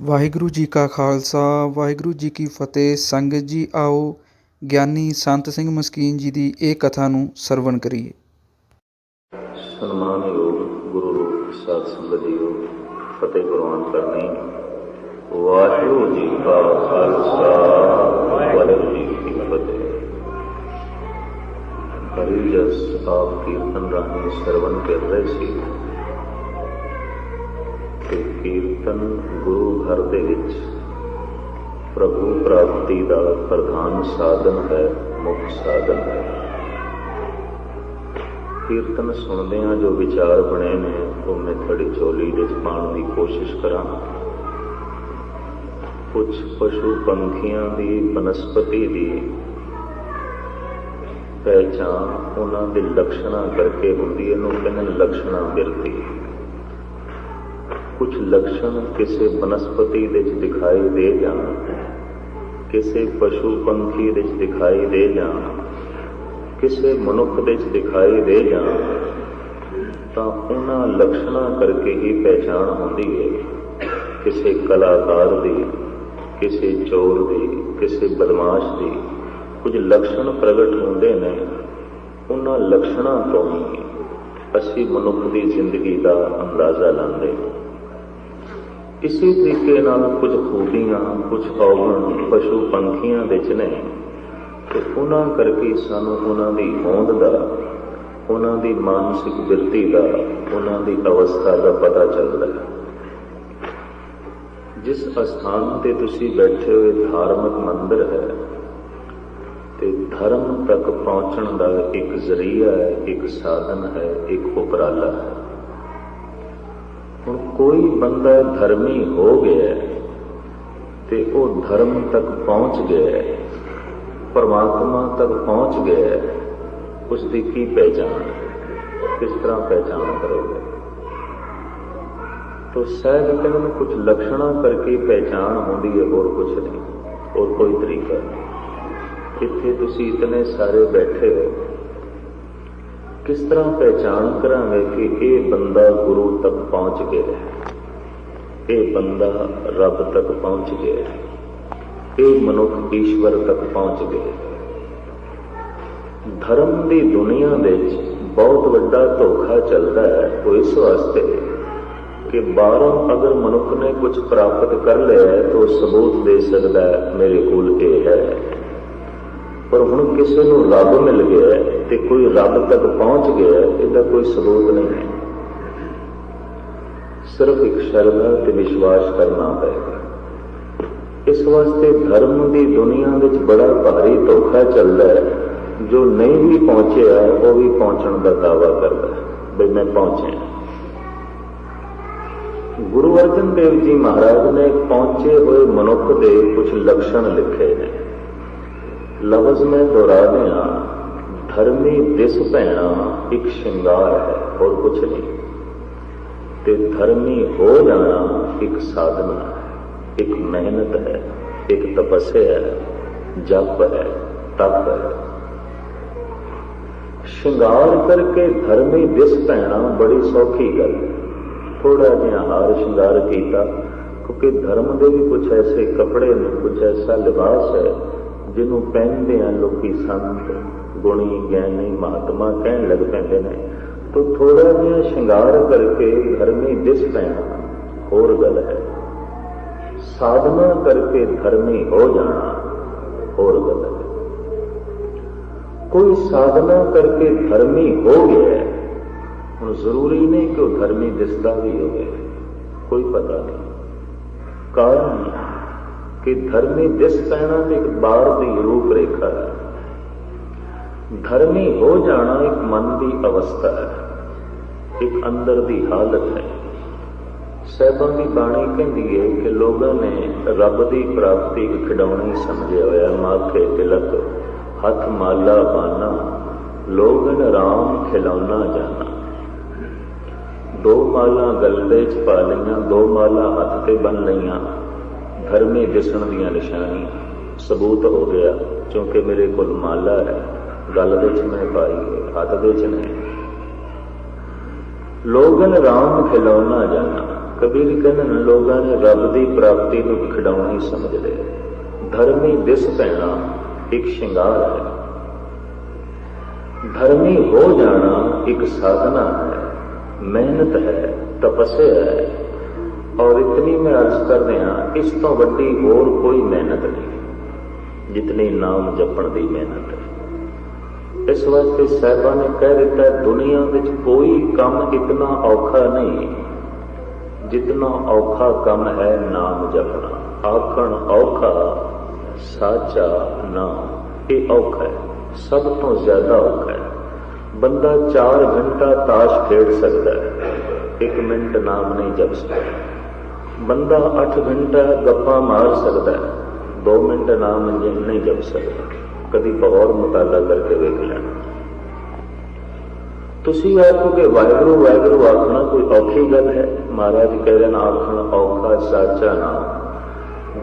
ਵਾਹਿਗੁਰੂ ਜੀ ਕਾ ਖਾਲਸਾ, ਵਾਹਿਗੁਰੂ ਜੀ ਕੀ ਫਤਿਹ। ਸੰਗਤ ਜੀ, ਆਓ ਗਿਆਨੀ ਸੰਤ ਸਿੰਘ ਮਸਕੀਨ ਜੀ ਦੀ ਇਹ ਕਥਾ ਨੂੰ ਸਰਵਣ ਕਰੀਏ। ਸਨਮਾਨਯੋਗ ਗੁਰੂ ਰੂਪ ਸਾਧ ਸੰਗਤ ਜੀਓ, ਫਤਿਹ ਕੁਰਬਾਨ ਕਰਨੀ। ਵਾਹਿਗੁਰੂ ਜੀ ਕਾ ਖਾਲਸਾ, ਵਾਹਿਗੁਰੂ ਜੀ ਕੀ ਫਤਿਹ। ਹਰੀ ਜਸ ਆਪ ਕੀਰਤਨ ਰਾਹੀਂ ਸਰਵਨ ਕਰ ਰਹੇ ਸੀ। ਕਿ ਕੀਰਤਨ ਗੁਰੂ ਘਰ ਦੇ ਵਿੱਚ। ਪ੍ਰਭੂ ਪ੍ਰਾਪਤੀ ਦਾ ਪ੍ਰਧਾਨ ਸਾਧਨ ਹੈ, ਮੁੱਖ ਸਾਧਨ ਹੈ। ਕੀਰਤਨ ਸੁਣਦਿਆਂ ਜੋ ਵਿਚਾਰ ਬਣੇ ਨੇ, ਉਹ ਮੈਂ ਥੜੀ ਚੋਲੀ ਵਿੱਚ ਪਾਉਣ ਦੀ ਕੋਸ਼ਿਸ਼ ਕਰਾਂ। ਕੁਝ ਪਸ਼ੂ ਪੰਖੀਆਂ ਦੀ ਬਨਸਪਤੀ ਦੀ ਪਹਿਚਾਨ ਉਹਨਾਂ ਦੇ ਲੱਛਣਾਂ ਕਰਕੇ ਹੁੰਦੀ ਹੈ ਇਹਨੂੰ ਕਹਿੰਦੇ ਨੇ ਲੱਛਣਾਂ ਬਿਰਤੀ। ਕੁਝ ਲੱਛਣ ਕਿਸੇ ਬਨਸਪਤੀ ਦੇ ਵਿੱਚ ਦਿਖਾਈ ਦੇ ਜਾਣ, ਕਿਸੇ ਪਸ਼ੂ ਪੰਖੀ ਦੇ ਵਿੱਚ ਦਿਖਾਈ ਦੇ ਜਾਣ, ਕਿਸੇ ਮਨੁੱਖ ਦੇ ਵਿੱਚ ਦਿਖਾਈ ਦੇ ਜਾਣ, ਤਾਂ ਉਹਨਾਂ ਲੱਛਣਾਂ ਕਰਕੇ ਹੀ ਪਹਿਚਾਣ ਹੁੰਦੀ ਹੈ। ਕਿਸੇ ਕਲਾਕਾਰ ਦੀ, ਕਿਸੇ ਚੋਰ ਦੀ, ਕਿਸੇ ਬਦਮਾਸ਼ ਦੀ ਕੁਝ ਲੱਛਣ ਪ੍ਰਗਟ ਹੁੰਦੇ ਨੇ, ਉਹਨਾਂ ਲੱਛਣਾਂ ਤੋਂ ਹੀ ਅਸੀਂ ਮਨੁੱਖ ਦੀ ਜ਼ਿੰਦਗੀ ਦਾ ਅੰਦਾਜ਼ਾ ਲਾਉਂਦੇ ਹਾਂ। ਇਸੇ ਤਰੀਕੇ ਨਾਲ ਕੁਝ ਖੂਬੀਆਂ, ਕੁਝ ਔਗਣ ਪਸ਼ੂ ਪੰਖੀਆਂ ਵਿੱਚ ਨੇ ਤੇ ਉਹਨਾਂ ਕਰਕੇ ਸਾਨੂੰ ਉਹਨਾਂ ਦੀ ਹੋਂਦ ਦਾ, ਉਹਨਾਂ ਦੀ ਮਾਨਸਿਕ ਬਿਰਤੀ ਦਾ, ਉਹਨਾਂ ਦੀ ਅਵਸਥਾ ਦਾ ਪਤਾ ਚੱਲਦਾ ਹੈ। ਜਿਸ ਅਸਥਾਨ ਤੇ ਤੁਸੀਂ ਬੈਠੇ ਹੋਏ ਧਾਰਮਿਕ ਮੰਦਿਰ ਹੈ, ਤੇ ਧਰਮ ਤੱਕ ਪਹੁੰਚਣ ਦਾ ਇੱਕ ਜ਼ਰੀਆ ਹੈ, ਇੱਕ ਸਾਧਨ ਹੈ, ਇੱਕ ਉਪਰਾਲਾ ਹੈ। ਹੁਣ ਕੋਈ ਬੰਦਾ ਧਰਮੀ ਹੋ ਗਿਆ ਤੇ ਉਹ ਧਰਮ ਤੱਕ ਪਹੁੰਚ ਗਿਆ ਪਰਮਾਤਮਾ ਤੱਕ ਪਹੁੰਚ ਗਿਆ ਹੈ ਉਸ ਦੀ ਕੀ ਪਹਿਚਾਨ ਕਿਸ ਤਰ੍ਹਾਂ ਪਹਿਚਾਨ ਕਰੋਗੇ? ਤੋ ਸਹਿਜ ਕਹਿੰਦੇ ਨੇ ਕੁਝ ਲੱਛਣਾਂ ਕਰਕੇ ਪਹਿਚਾਨ ਹੁੰਦੀ ਹੈ, ਹੋਰ ਕੁਝ ਨਹੀਂ, ਹੋਰ ਕੋਈ ਤਰੀਕਾ ਨਹੀਂ। ਇੱਥੇ ਤੁਸੀਂ ਇਤਨੇ ਸਾਰੇ ਬੈਠੇ ਹੋ ਕਿਸ ਤਰ੍ਹਾਂ ਪਹਿਚਾਣ ਕਰਾਂਗੇ ਕਿ ਇਹ ਬੰਦਾ ਗੁਰੂ ਤੱਕ ਪਹੁੰਚ ਗਿਆ ਹੈ? ਇਹ ਬੰਦਾ ਰੱਬ ਤੱਕ ਪਹੁੰਚ ਗਿਆ ਹੈ। ਇਹ ਮਨੁੱਖ ਈਸ਼ਵਰ ਤੱਕ ਪਹੁੰਚ ਗਿਆ ਧਰਮ ਦੀ ਦੁਨੀਆ ਵਿੱਚ ਬਹੁਤ ਵੱਡਾ ਧੋਖਾ ਚੱਲਦਾ ਹੈ। ਉਹ ਇਸ ਵਾਸਤੇ ਕਿ ਬਾਹਰੋਂ ਅਗਰ ਮਨੁੱਖ ਨੇ ਕੁਝ ਪ੍ਰਾਪਤ ਕਰ ਲਿਆ ਹੈ, ਤਾਂ ਉਹ ਸਬੂਤ ਦੇ ਸਕਦਾ ਹੈ, ਮੇਰੇ ਕੋਲ ਇਹ ਹੈ। ਪਰ ਹੁਣ ਕਿਸੇ ਨੂੰ ਰੱਬ ਮਿਲ ਗਿਆ ਹੈ ਤੇ ਕੋਈ ਰੱਬ ਤੱਕ ਪਹੁੰਚ ਗਿਆ, ਇਹਦਾ ਕੋਈ ਸਬੂਤ ਨਹੀਂ ਹੈ। ਸਿਰਫ ਇੱਕ ਸ਼ਰਧਾ ਤੇ ਵਿਸ਼ਵਾਸ ਕਰਨਾ ਪਏਗਾ। ਇਸ ਵਾਸਤੇ ਧਰਮ ਦੀ ਦੁਨੀਆ ਵਿੱਚ ਬੜਾ ਭਾਰੀ ਧੋਖਾ ਚੱਲਦਾ ਹੈ। ਜੋ ਨਹੀਂ ਵੀ ਪਹੁੰਚਿਆ, ਉਹ ਵੀ ਪਹੁੰਚਣ ਦਾ ਦਾਵਾ ਕਰਦਾ ਹੈ। ਵੀ ਮੈਂ ਪਹੁੰਚਿਆ। ਗੁਰੂ ਅਰਜਨ ਦੇਵ ਜੀ ਮਹਾਰਾਜ ਨੇ ਪਹੁੰਚੇ ਹੋਏ ਮਨੁੱਖ ਦੇ ਕੁਝ ਲੱਛਣ ਲਿਖੇ ਨੇ। ਲਫ਼ਜ਼ ਮੈਂ ਦੁਹਰਾ ਦਿਆਂ ਧਰਮੀ ਦਿਸ ਪੈਣਾ ਇੱਕ ਸ਼ਿੰਗਾਰ ਹੈ, ਹੋਰ ਕੁਝ ਨਹੀਂ। ਤੇ ਧਰਮੀ ਹੋ ਜਾਣਾ ਇੱਕ ਸਾਧਨਾ ਹੈ, ਇੱਕ ਮਿਹਨਤ ਹੈ, ਇੱਕ ਤਪੱਸਿਆ ਹੈ, ਜਪ ਹੈ, ਤਪ ਹੈ। ਸ਼ਿੰਗਾਰ ਕਰਕੇ ਧਰਮੀ ਦਿਸ ਪੈਣਾ ਬੜੀ ਸੌਖੀ ਗੱਲ ਹੈ। ਥੋੜਾ ਜਿਹਾ ਹਾਰ ਸ਼ਿੰਗਾਰ ਕੀਤਾ, ਕਿਉਂਕਿ ਧਰਮ ਦੇ ਵੀ ਕੁਝ ਐਸੇ ਕੱਪੜੇ ਨੇ ਕੁਝ ਐਸਾ ਲਿਬਾਸ ਹੈ, ਜਿਹਨੂੰ ਪਹਿਨਦੇ ਆ ਲੋਕੀ ਸੰਤ ਗੁਣੀ ਗਿਆਨੀ ਮਹਾਤਮਾ ਕਹਿਣ ਲੱਗ ਪੈਂਦੇ ਨੇ। ਤੋ ਥੋੜਾ ਜਿਹਾ ਸ਼ਿੰਗਾਰ ਕਰਕੇ ਧਰਮੀ ਦਿਸ ਪੈਣਾ, ਹੋਰ ਗੱਲ ਹੈ। ਸਾਧਨਾ ਕਰਕੇ ਧਰਮੀ ਹੋ ਜਾਣਾ, ਹੋਰ ਗੱਲ ਹੈ। ਕੋਈ ਸਾਧਨਾ ਕਰਕੇ ਧਰਮੀ ਹੋ ਗਿਆ ਹੈ, ਹੁਣ ਜ਼ਰੂਰੀ ਨਹੀਂ ਕਿ ਉਹ ਧਰਮੀ ਦਿਸਦਾ ਵੀ ਹੋਵੇ, ਕੋਈ ਪਤਾ ਨਹੀਂ। ਕਾਰਨ ਕਿ ਧਰਮੀ ਦਿਸ ਪੈਣਾ ਤੇ ਇੱਕ ਬਾਹਰ ਦੀ ਰੂਪ ਰੇਖਾ ਹੈ। ਧਰਮੀ ਹੋ ਜਾਣਾ ਇੱਕ ਮਨ ਦੀ ਅਵਸਥਾ ਹੈ। ਇੱਕ ਅੰਦਰ ਦੀ ਹਾਲਤ ਹੈ। ਸਹਿਬਾਂ ਦੀ ਬਾਣੀ ਕਹਿੰਦੀ ਹੈ ਕਿ ਲੋਕਾਂ ਨੇ ਰੱਬ ਦੀ ਪ੍ਰਾਪਤੀ ਖਿਡੌਣੀ ਸਮਝਿਆ ਹੋਇਆ, ਮਾਥੇ ਤਿਲਕ, ਹੱਥ ਮਾਲਾ ਬਾਨਾ ਲੋਗਨ ਰਾਮ ਖਿਲੌਣਾ ਜਾਣਾ। ਦੋ ਮਾਲਾ ਗਲਦੇ ਚ ਪਾ ਲਈਆਂ, ਦੋ ਮਾਲਾ ਹੱਥ ਤੇ ਬੰਨ ਲਈਆਂ। ਧਰਮੀ ਦਿਸਣ ਦੀਆਂ ਨਿਸ਼ਾਨੀਆਂ। ਸਬੂਤ ਹੋ ਗਿਆ, ਕਿਉਂਕਿ ਮੇਰੇ ਕੋਲ ਮਾਲਾ ਹੈ। ਗਲ ਵਿੱਚ ਮੈਂ ਪਾਈ ਹੈ ਹੱਥ ਵਿੱਚ ਨਹੀਂ। ਲੋਗਨ ਰਾਮ ਖਿਲੌਣਾ ਜਾਣਾ। ਕਬੀਰ ਕਹਿੰਦੇ ਨੇ ਲੋਕਾਂ ਨੇ ਰੱਬ ਦੀ ਪ੍ਰਾਪਤੀ ਨੂੰ ਖਿਡਾਉਣੀ ਸਮਝਦੇ ਧਰਮੀ ਦਿਸ ਪੈਣਾ ਇੱਕ ਸ਼ਿੰਗਾਰ ਹੈ। ਧਰਮੀ ਹੋ ਜਾਣਾ ਇੱਕ ਸਾਧਨਾ ਹੈ। ਮਿਹਨਤ ਹੈ, ਤਪੱਸਿਆ ਹੈ। ਔਰ ਇਤਨੀ ਮੈਂ ਅਰਜ਼ ਕਰਦੇ ਹਾਂ, ਇਸ ਤੋਂ ਵੱਡੀ ਹੋਰ ਕੋਈ ਮਿਹਨਤ ਨਹੀਂ। ਜਿਤਨੀ ਨਾਮ ਜਪਣ ਦੀ ਮਿਹਨਤ ਹੈ। ਇਸ ਵਾਸਤੇ ਸਾਹਿਬਾਂ ਨੇ ਕਹਿ ਦਿੱਤਾ ਹੈ, ਦੁਨੀਆ ਵਿੱਚ ਕੋਈ ਕੰਮ ਇਤਨਾ ਔਖਾ ਨਹੀਂ ਜਿਤਨਾ ਔਖਾ ਕੰਮ ਹੈ ਨਾਮ ਜਪਣਾ। ਆਖਣ ਔਖਾ ਸਾਚਾ ਨਾਮ ਇਹ ਔਖਾ ਹੈ ਸਭ ਤੋਂ ਜ਼ਿਆਦਾ ਔਖਾ ਹੈ। ਬੰਦਾ 4 ਘੰਟਾ ਤਾਸ਼ ਖੇਡ ਸਕਦਾ ਹੈ 1 ਮਿੰਟ ਨਾਮ ਨਹੀਂ ਜਪ ਸਕਦਾ। ਬੰਦਾ 8 ਘੰਟਾ ਗੱਪਾਂ ਮਾਰ ਸਕਦਾ ਹੈ 2 ਮਿੰਟ ਨਾਮ ਨਹੀਂ ਜਪ ਸਕਦਾ। ਕਦੀ ਬਹੁਤ ਮੁਤਾਲਾ ਕਰਕੇ ਵੇਖ ਲੈਣਾ। ਤੁਸੀਂ ਆਖੋਗੇ ਵਾਹਿਗੁਰੂ ਵਾਹਿਗੁਰੂ, ਆਖਣਾ ਕੋਈ ਔਖੀ ਗੱਲ ਹੈ? ਮਹਾਰਾਜ ਕਹਿੰਦੇ ਨੇ, ਆਖਣ ਔਖਾ, ਸਾਚਾ ਨਾ।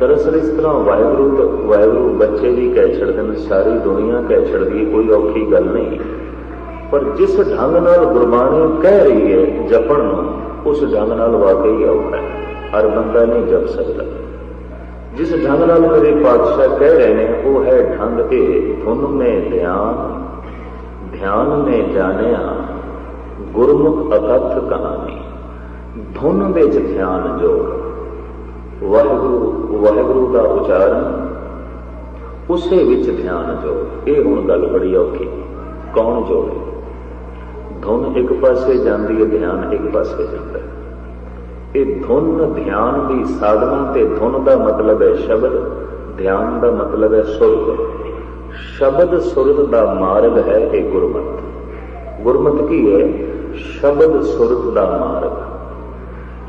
ਦਰਅਸਲ ਇਸ ਤਰ੍ਹਾਂ ਵਾਹਿਗੁਰੂ ਤਾਂ ਵਾਹਿਗੁਰੂ ਬੱਚੇ ਵੀ ਕਹਿ ਛੱਡਦੇ ਨੇ ਸਾਰੀ ਦੁਨੀਆ ਕਹਿ ਛੱਡਦੀ ਹੈ ਕੋਈ ਔਖੀ ਗੱਲ ਨਹੀਂ। ਪਰ ਜਿਸ ਢੰਗ ਨਾਲ ਗੁਰਬਾਣੀ ਕਹਿ ਰਹੀ ਹੈ ਜਪਣ ਨੂੰ, ਉਸ ਢੰਗ ਨਾਲ ਵਾਕਈ ਔਖਾ ਹੈ। ਹਰ ਬੰਦਾ ਨਹੀਂ ਜਪ ਸਕਦਾ। ਜਿਸ ਢੰਗ ਨਾਲ ਮੇਰੇ ਪਾਤਸ਼ਾਹ ਕਹਿ ਰਹੇ ਨੇ, ਉਹ ਹੈ ਢੰਗ ਇਹ, ਧੁਨ ਮੇ ਧਿਆਨ ਧਿਆਨ ਨੇ ਜਾਣਿਆ, ਗੁਰਮੁਖ ਅਕਥ ਕਹਾਣੀ। ਧੁਨ ਵਿੱਚ ਧਿਆਨ ਜੋੜ। ਵਾਹਿਗੁਰੂ ਵਾਹਿਗੁਰੂ ਦਾ ਉਚਾਰਨ, ਉਸੇ ਵਿੱਚ ਧਿਆਨ ਜੋੜ। ਇਹ ਹੁਣ ਗੱਲ ਬੜੀ ਔਖੀ। ਕੌਣ ਜੋੜੇ? ਧੁਨ ਇੱਕ ਪਾਸੇ ਜਾਂਦੀ ਹੈ, ਧਿਆਨ ਇੱਕ ਪਾਸੇ ਜਾਂਦਾ ਹੈ। ਇਹ ਧੁਨ ਧਿਆਨ ਦੀ ਸਾਧਨਾ ਤੇ ਧੁਨ ਦਾ ਮਤਲਬ ਹੈ ਸ਼ਬਦ, ਧਿਆਨ ਦਾ ਮਤਲਬ ਹੈ ਸੁਰਤ ਸ਼ਬਦ ਸੁਰਤ ਦਾ ਮਾਰਗ ਹੈ ਇਹ ਗੁਰਮਤ। ਗੁਰਮਤ ਕੀ ਹੈ? ਸ਼ਬਦ ਸੁਰਤ ਦਾ ਮਾਰਗ।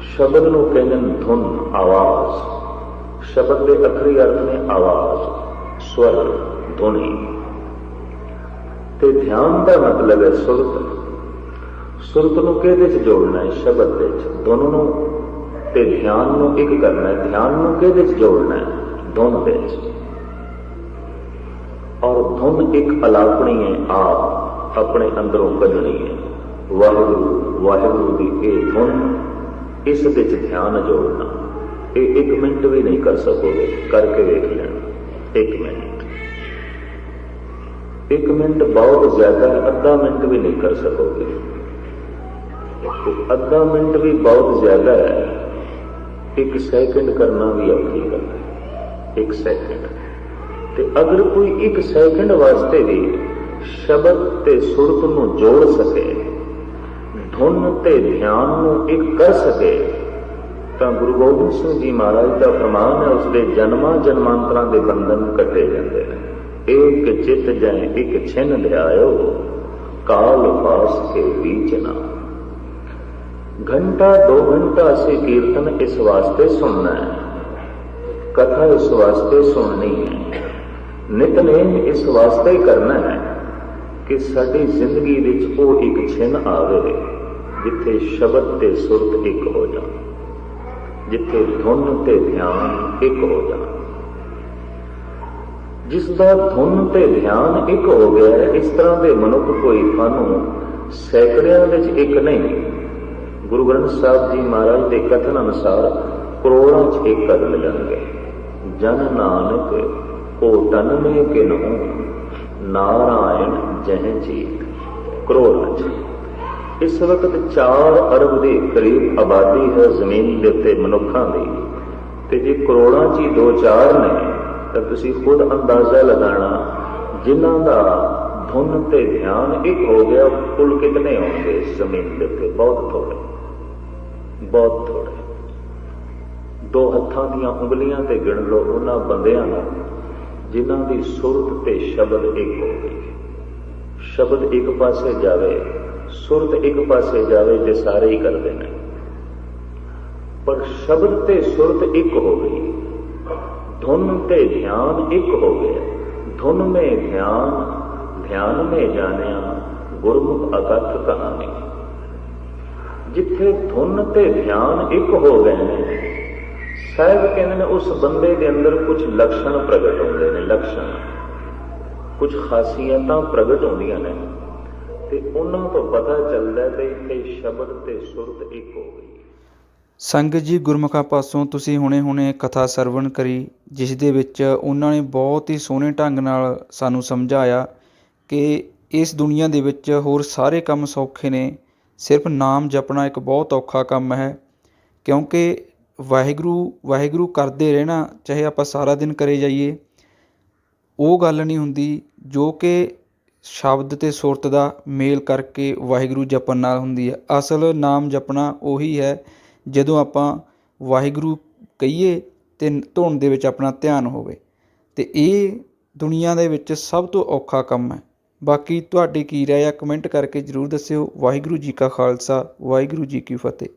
ਸ਼ਬਦ ਨੂੰ ਕਹਿੰਦੇ ਨੇ ਧੁਨ, ਆਵਾਜ਼। ਸ਼ਬਦ ਦੇ ਅਖਰੀ ਅਰਥ ਨੇ ਆਵਾਜ਼, ਸਵਰ, ਧੁਨੀ। ਤੇ ਧਿਆਨ ਦਾ ਮਤਲਬ ਹੈ ਸੁਰਤ ਸੁਰਤ ਨੂੰ ਕਿਹਦੇ ਚ ਜੋੜਨਾ ਹੈ? ਸ਼ਬਦ ਦੇ ਚ। ਧੁਨ ਨੂੰ ਤੇ ਧਿਆਨ ਨੂੰ ਇੱਕ ਕਰਨਾ ਹੈ। ਧਿਆਨ ਨੂੰ ਕਿਹਦੇ ਚ ਜੋੜਨਾ ਹੈ? ਧੁਨ ਦੇ ਚ। ਔਰ ਧੁਨ ਇੱਕ ਅਲਾਪਣੀ ਹੈ, ਆਪ ਆਪਣੇ ਅੰਦਰੋਂ ਕੱਢਣੀ ਹੈ। ਵਾਹਿਗੁਰੂ ਵਾਹਿਗੁਰੂ ਦੀ ਇਹ ਧੁਨ, ਇਸ ਦੇ ਚ ਧਿਆਨ ਜੋੜਨਾ। ਇਹ ਇੱਕ ਮਿੰਟ ਵੀ ਨਹੀਂ ਕਰ ਸਕੋਗੇ। ਕਰਕੇ ਵੇਖ ਲੈਣਾ। ਇੱਕ ਮਿੰਟ। ਇੱਕ ਮਿੰਟ ਬਹੁਤ ਜ਼ਿਆਦਾ, ਅੱਧਾ ਮਿੰਟ ਵੀ ਨਹੀਂ ਕਰ ਸਕੋਗੇ। ਅੱਧਾ ਮਿੰਟ ਵੀ ਬਹੁਤ ਜ਼ਿਆਦਾ ਹੈ। ਇੱਕ ਸੈਕਿੰਡ ਕਰਨਾ ਵੀ ਔਖੀ ਗੱਲ ਹੈ। ਇੱਕ ਸੈਕਿੰਡ ਤੇ ਅਗਰ ਕੋਈ ਇੱਕ ਸੈਕਿੰਡ ਵਾਸਤੇ ਵੀ ਸ਼ਬਦ ਤੇ ਸੁਰਤ ਨੂੰ ਜੋੜ ਸਕੇ, ਧੁਨ ਤੇ ਧਿਆਨ ਨੂੰ ਇੱਕ ਕਰ ਸਕੇ, ਤਾਂ ਗੁਰੂ ਗੋਬਿੰਦ ਸਿੰਘ ਜੀ ਮਹਾਰਾਜ ਦਾ ਫਰਮਾਨ ਹੈ ਉਸ ਦੇ ਜਨਮਾਂ ਜਨਮਾਂਤਰਾਂ ਦੇ ਬੰਧਨ ਕੱਟੇ ਜਾਂਦੇ ਨੇ। ਇੱਕ ਚਿੱਤ ਜਾਏ ਇੱਕ ਛਿਨ ਲਿਆਇਓ, ਕਾਲ ਪਾਸ ਕੇ ਵਿੱਚ ਨਾ ਘੰਟਾ ਦੋ ਘੰਟਾ ਅਸੀਂ ਕੀਰਤਨ ਇਸ ਵਾਸਤੇ ਸੁਣਨਾ ਹੈ। ਕਥਾ ਇਸ ਵਾਸਤੇ ਸੁਣਨੀ ਹੈ। ਨਿਤਨੇਮ ਇਸ ਵਾਸਤੇ ਕਰਨਾ ਹੈ ਕਿ ਸਾਡੀ ਜ਼ਿੰਦਗੀ ਵਿੱਚ ਉਹ ਇੱਕ ਛਿਨ ਆਵੇ ਜਿੱਥੇ ਸ਼ਬਦ ਤੇ ਸੁਰਤ ਇੱਕ ਹੋ ਜਾਣ ਜਿੱਥੇ ਧੁਨ ਤੇ ਧਿਆਨ ਇੱਕ ਹੋ ਜਾਣ। ਜਿਸ ਦਾ ਧੁਨ ਤੇ ਧਿਆਨ ਇੱਕ ਹੋ ਗਿਆ ਹੈ, ਇਸ ਤਰ੍ਹਾਂ ਦੇ ਮਨੁੱਖ ਕੋਈ ਤੁਹਾਨੂੰ ਸੈਕੜਿਆਂ ਵਿੱਚ ਇੱਕ ਨਹੀਂ ਗੁਰੂ ਗ੍ਰੰਥ ਸਾਹਿਬ ਜੀ ਮਹਾਰਾਜ ਦੇ ਕਥਨ ਅਨੁਸਾਰ ਕਰੋੜਾਂ ਚ ਇੱਕ ਕਰ ਮਿਲਣਗੇ ਜਨ ਨਾਨਕ ਉਹ ਤਨ ਕਿਨੂ ਨਾਰਾਇਣ ਜਹ ਜੀ ਕਰੋੜਾਂ ਚ ਇਸ ਵਕਤ 4 ਅਰਬ ਦੇ ਕਰੀਬ ਆਬਾਦੀ ਹੈ ਜ਼ਮੀਨ ਦੇ ਉੱਤੇ ਮਨੁੱਖਾਂ ਦੀ। ਤੇ ਜੇ ਕਰੋੜਾਂ ਚ ਹੀ 2-4 ਨੇ, ਤਾਂ ਤੁਸੀਂ ਖੁਦ ਅੰਦਾਜ਼ਾ ਲਗਾਣਾ ਜਿਨ੍ਹਾਂ ਦਾ ਧੁਨ ਤੇ ਧਿਆਨ ਇੱਕ ਹੋ ਗਿਆ ਕੁੱਲ ਕਿਤਨੇ ਹੋਣਗੇ ਜ਼ਮੀਨ ਦੇ ਉੱਤੇ? ਬਹੁਤ ਥੋੜੇ ਬਹੁਤ ਥੋੜੇ ਦੋ ਹੱਥਾਂ ਦੀਆਂ ਉਂਗਲੀਆਂ ਤੇ ਗਿਣ ਲਓ, ਉਹਨਾਂ ਬੰਦਿਆਂ ਨੂੰ ਜਿਨ੍ਹਾਂ ਦੀ ਸੁਰਤ ਤੇ ਸ਼ਬਦ ਇੱਕ ਹੋ ਗਈ। ਸ਼ਬਦ ਇੱਕ ਪਾਸੇ ਜਾਵੇ, ਸੁਰਤ ਇੱਕ ਪਾਸੇ ਜਾਵੇ ਜੇ ਸਾਰੇ ਹੀ ਕਰਦੇ ਨੇ। ਪਰ ਸ਼ਬਦ ਤੇ ਸੁਰਤ ਇੱਕ ਹੋ ਗਈ। ਧੁਨ ਤੇ ਧਿਆਨ ਇੱਕ ਹੋ ਗਿਆ। ਧੁਨ ਮੇ ਧਿਆਨ ਧਿਆਨ ਮੇ ਜਾਣਿਆ, ਗੁਰਮੁਖ ਅਕਥ ਕਹਾਣੀ। ਜਿੱਥੇ ਧੁਨ ਤੇ ਧਿਆਨ ਇੱਕ ਹੋ ਗਏ ਨੇ, ਸਾਹਿਬ ਕਹਿੰਦੇ ਨੇ ਉਸ ਬੰਦੇ ਦੇ ਅੰਦਰ ਕੁਝ ਲਕਸ਼ਣ ਪ੍ਰਗਟ ਹੁੰਦੇ ਨੇ ਲਕਸ਼ਣ ਕੁਝ ਖਾਸੀਅਤਾਂ ਪ੍ਰਗਟ ਹੁੰਦੀਆਂ ਨੇ ਤੇ ਉਹਨਾਂ ਤੋਂ ਪਤਾ ਚੱਲਦਾ ਹੈ ਇੱਥੇ ਸ਼ਬਦ ਤੇ ਸੁਰਤ ਇੱਕ ਹੋ ਗਈ। ਸੰਗਤ ਜੀ, ਗੁਰਮੁਖਾਂ ਪਾਸੋਂ ਤੁਸੀਂ ਹੁਣੇ-ਹੁਣੇ ਕਥਾ ਸਰਵਣ ਕਰੀ, ਜਿਸ ਦੇ ਵਿੱਚ ਉਹਨਾਂ ਨੇ ਬਹੁਤ ਹੀ ਸੋਹਣੇ ਢੰਗ ਨਾਲ ਸਾਨੂੰ ਸਮਝਾਇਆ ਕਿ ਇਸ ਦੁਨੀਆ ਦੇ ਵਿੱਚ ਹੋਰ ਸਾਰੇ ਕੰਮ ਸੌਖੇ ਨੇ ਸਿਰਫ ਨਾਮ ਜਪਣਾ ਇੱਕ ਬਹੁਤ ਔਖਾ ਕੰਮ ਹੈ, ਕਿਉਂਕਿ ਵਾਹਿਗੁਰੂ ਵਾਹਿਗੁਰੂ ਕਰਦੇ ਰਹਿਣਾ, ਚਾਹੇ ਆਪਾਂ ਸਾਰਾ ਦਿਨ ਕਰੇ ਜਾਈਏ, ਉਹ ਗੱਲ ਨਹੀਂ ਹੁੰਦੀ ਜੋ ਕਿ ਸ਼ਬਦ ਅਤੇ ਸੁਰਤ ਦਾ ਮੇਲ ਕਰਕੇ ਵਾਹਿਗੁਰੂ ਜਪਣ ਨਾਲ ਹੁੰਦੀ ਹੈ। ਅਸਲ ਨਾਮ ਜਪਣਾ ਉਹੀ ਹੈ, ਜਦੋਂ ਆਪਾਂ ਵਾਹਿਗੁਰੂ ਕਹੀਏ ਅਤੇ ਧੁਨ ਦੇ ਵਿੱਚ ਆਪਣਾ ਧਿਆਨ ਹੋਵੇ। ਅਤੇ ਇਹ ਦੁਨੀਆ ਦੇ ਵਿੱਚ ਸਭ ਤੋਂ ਔਖਾ ਕੰਮ ਹੈ। ਬਾਕੀ ਤੁਹਾਡੀ ਕੀ ਰਾਏ ਆ ਕਮੈਂਟ ਕਰਕੇ ਜ਼ਰੂਰ ਦੱਸਿਓ। ਵਾਹਿਗੁਰੂ ਜੀ ਕਾ ਖਾਲਸਾ, ਵਾਹਿਗੁਰੂ ਜੀ ਕੀ ਫਤਿਹ।